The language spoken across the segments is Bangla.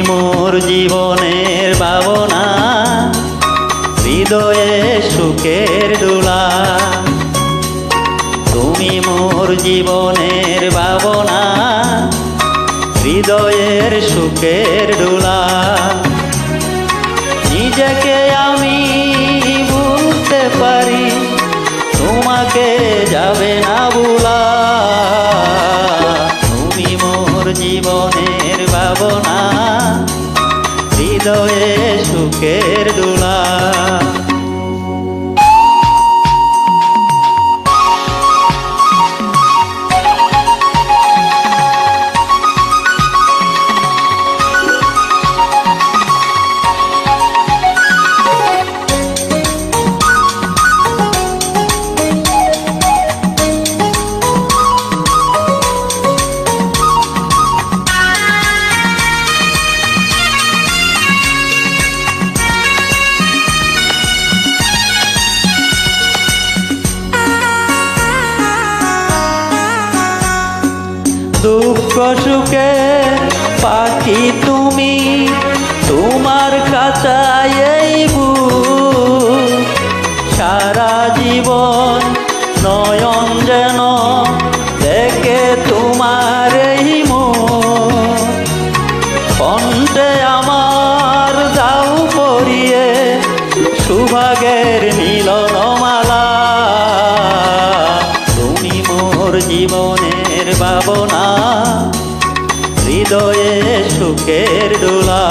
মোর জীবনের ভাবনা, হৃদয়ে সুখের দোলা। তুমি মোর জীবনের ভাবনা, হৃদয়ের সুখের দোলা। নিজেকে আমি বুঝতে পারি, তোমাকে যাবে না ভোলা। তুমি মোর জীবনের বাবনা সুখের দুঃখ সুখে পাখি তুমি, তোমার বুক। সারা জীবন নয়ন যেন দেখে তোমার এই কণ্ঠে আমার দাও পরিয়ে, সুভাগের মিলন জীবনের বাবনা হৃদয়ে সুখের দোলা।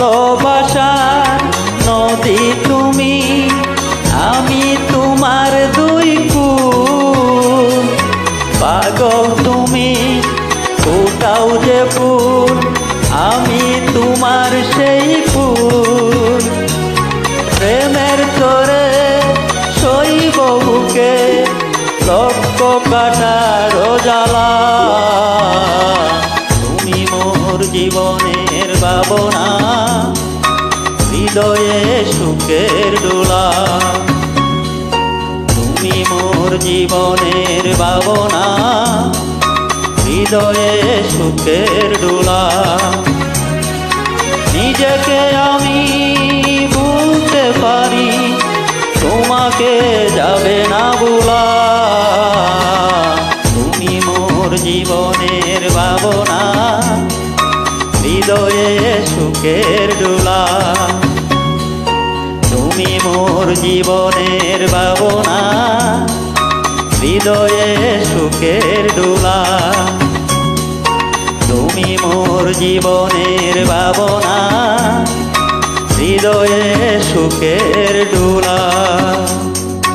ভালোবাসার নদী তুমি সুখের দোলা তুমি মোর জীবনের ভাবনা, হৃদয়ে সুখের দোলা নিজেকে আমি ভুলতে পারি, তোমাকে যাবে না বোলা তুমি মোর জীবনের ভাবনা, হৃদয়ে সুখের দোলা তুমি মোর জীবনের ভাবনা হৃদয়ে সুখের দোলা। তুমি মোর জীবনের ভাবনা হৃদয়ে সুখের ডোলা